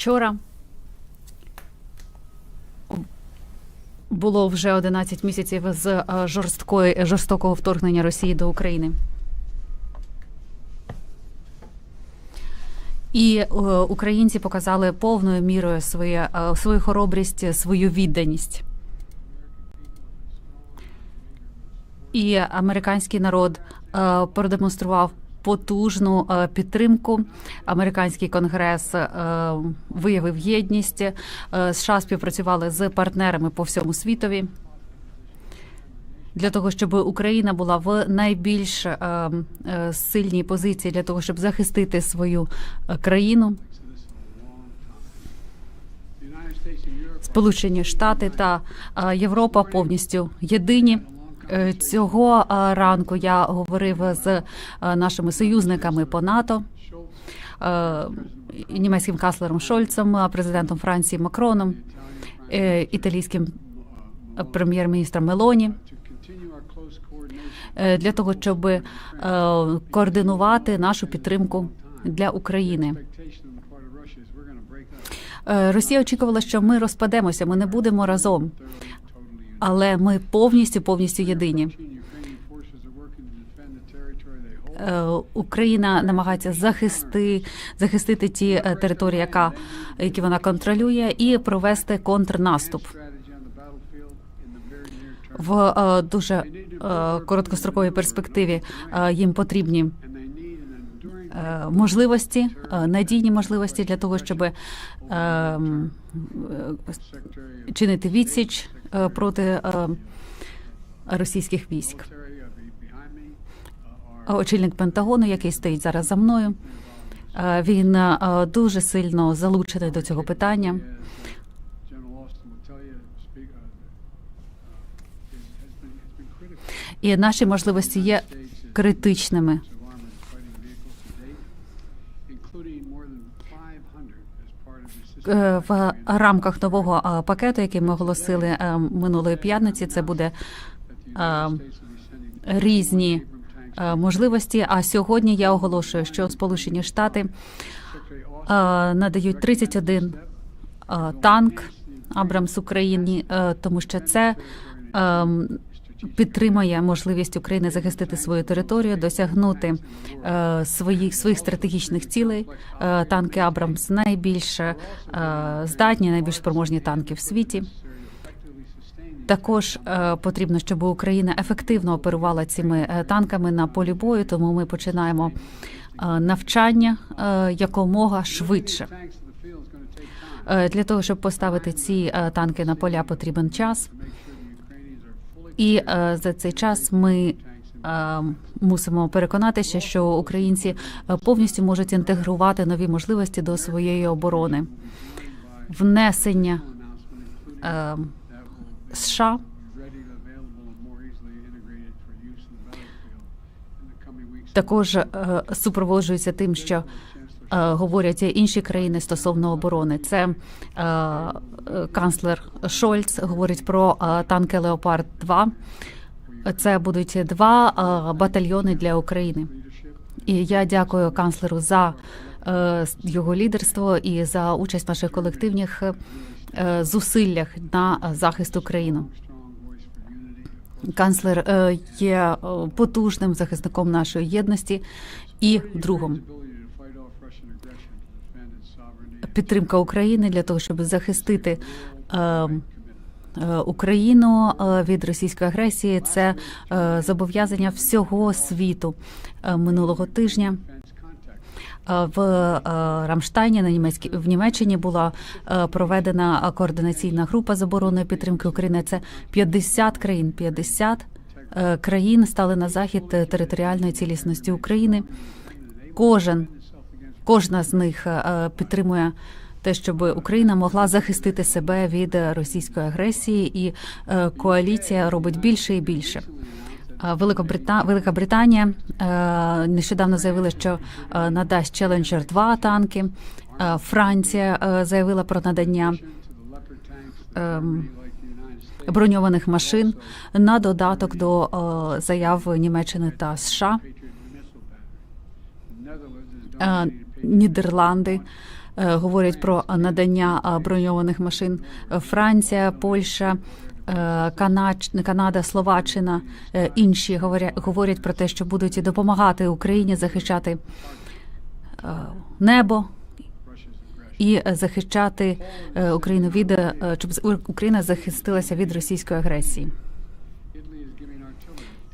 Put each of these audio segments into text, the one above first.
Вчора було вже 11 місяців з е, жорсткої жорстокого вторгнення Росії до України. І е, українці показали повною мірою своє, е, свою хоробрість, свою відданість. І американський народ продемонстрував потужну е, підтримку. Американський конгрес е, виявив єдність. Е, США співпрацювали з партнерами по всьому світові. Для того щоб Україна була в найбільш сильній позиції для того, щоб захистити свою країну. Сполучені Штати та Європа повністю єдині. Е, Цього е, ранку я говорив з е, нашими союзниками по НАТО, німецьким канцлером Шольцем, президентом Франції Макроном, італійським прем'єр-міністром Мелоні для того, щоб координувати нашу підтримку для України. Росія очікувала, що ми розпадемося, ми не будемо разом, але ми повністю повністю єдині. Е, Україна намагається захисти, захистити ті е, території, яка, які вона контролює, і провести контрнаступ в е, дуже короткостроковій перспективі. Їм потрібні можливості, е, надійні можливості для того, щоб е, е, чинити відсіч е, проти е, російських військ. Очільник Пентагону, який стоїть зараз за мною, е, він е, дуже сильно залучений до цього питання. І наші можливості є критичними. В рамках нового е, пакету, який ми оголосили е, минулої п'ятниці, це буде е, різні е, можливості. А сьогодні я оголошую, що Сполучені Штати е, надають 31 е, танк Абрамс Україні, е, тому що це е, підтримує можливість України захистити свою територію, досягнути е, своїх своїх стратегічних цілей. Е, танки Абрамс найбільш е, здатні, найбільш спроможні танки в світі. Також е, потрібно, щоб Україна ефективно оперувала цими е, танками на полі бою, тому ми починаємо е, навчання е, якомога швидше. Е, Для того щоб поставити ці е, танки на поля, потрібен час. І е, за цей час ми е, мусимо переконатися, що українці е, повністю можуть інтегрувати нові можливості до своєї оборони. Внесення США також супроводжується тим, що говорять інші країни стосовно оборони. Це е, е, канцлер Шольц говорить про е, танки Леопард 2 Це будуть два е, батальйони для України. І я дякую канцлеру за е, його лідерство і за участь в наших колективних е, зусиллях на захист України. Канцлер е, є е, потужним захисником нашої єдності і другом. Підтримка України для того, щоб захистити е, е, Україну е, від російської агресії. Це е, зобов'язання всього світу минулого тижня. В Рамштайні на німецькій в Німеччині була проведена координаційна група з оборонної підтримки України. Це 50 країн. 50 е, країн стали на захід територіальної цілісності України. Кожен кожна з них е, підтримує те, щоб Україна могла захистити себе від російської агресії, і е, коаліція робить більше і більше. Е, Великобрита... Велика Британія е, нещодавно заявила, що е, надасть Challenger 2 танки. Е, Франція е, заявила про надання ем, броньованих машин на додаток до е, заяв Німеччини та США. Нідерланди е, говорять про надання е, броньованих машин. Франція, Польща. е, Канада, Словаччина, інші говорять, говорять про те, що будуть допомагати Україні захищати небо і захищати Україну від щоб Україна захистилася від російської агресії.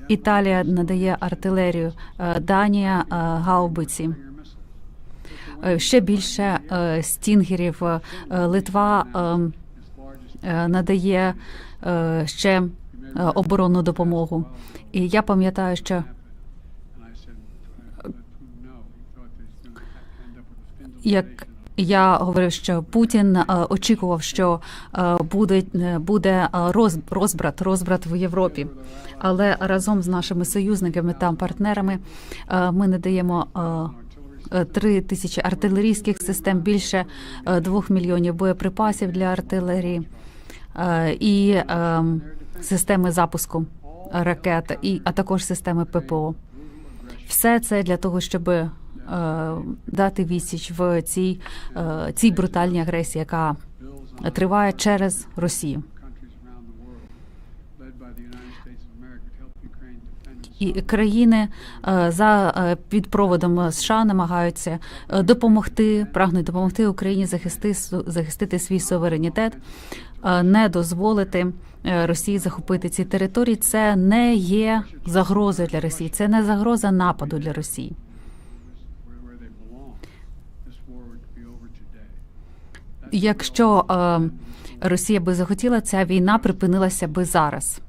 Італія надає артилерію, Данія гаубиці. Е, Ще більше е, стінгерів. Е, Литва надає ще оборонну допомогу. І я пам'ятаю, що як я говорив, що Путін очікував, що буде, буде роз, розбрат, розбрат в Європі. Але разом з нашими союзниками та партнерами ми надаємо е, е, три тисячі артилерійських систем, більше е, двох мільйонів боєприпасів для артилерії е, і е, системи запуску ракет, і а також системи ППО. Все це для того, щоб е, дати відсіч в цій, е, цій брутальній агресії, яка триває через Росію. І країни е, за е, під проводом США намагаються е, допомогти, прагнуть допомогти Україні захисти, захистити свій суверенітет, не дозволити Росії захопити ці території. Це не є загрозою для Росії, це не загроза нападу для Росії. Якщо Росія би захотіла, ця війна припинилася би зараз.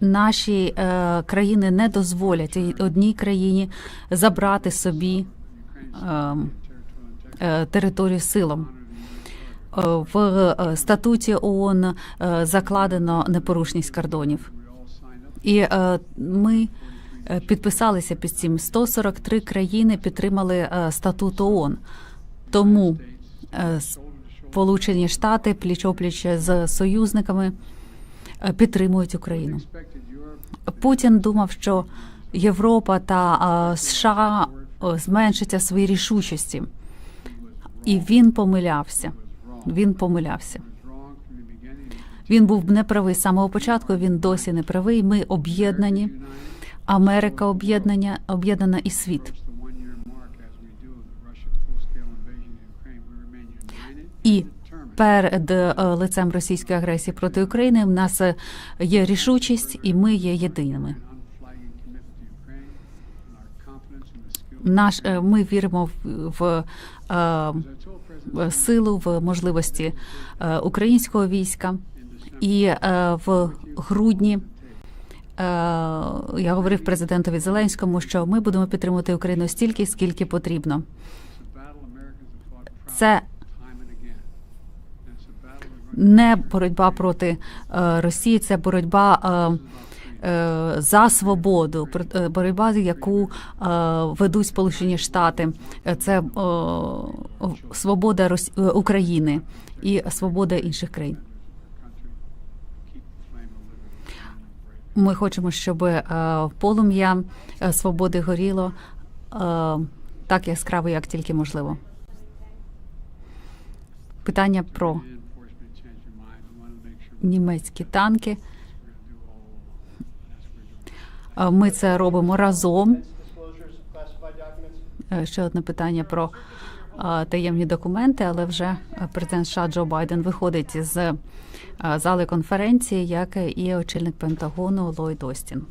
Наші е, країни не дозволять одній країні забрати собі е, е, територію силом. Е, В е, статуті ООН е, закладено непорушність кордонів. І ми підписалися під цим. 143 країни підтримали статут ООН. Тому е, Сполучені Штати пліч-опліч з союзниками підтримують Україну. Путін думав, що Європа та е, США е, зменшаться в своїй рішучості, і він помилявся. Він помилявся. Він був неправий з самого початку. Він досі не правий. Ми об'єднані. Америка об'єднання об'єднана і світ. І перед е, лицем російської агресії проти України в нас е, є рішучість, і ми є єдиними. Наш е, ми віримо в, в силу, в можливості українського війська. І в грудні я говорив президентові Зеленському, що ми будемо підтримувати Україну стільки, скільки потрібно. Це не боротьба проти е, Росії, це боротьба. Е, е, За свободу, боротьба, яку ведуть Сполучені Штати, це свобода Рос- України і свобода інших країн. Ми хочемо, щоб полум'я свободи горіло так яскраво, як тільки можливо. Питання про doing. танки. Ми це робимо разом. Е, Ще одне питання про е, таємні документи, але вже е, президент США Джо Байден виходить з е, зали конференції, як і очільник Пентагону Ллойд Остін.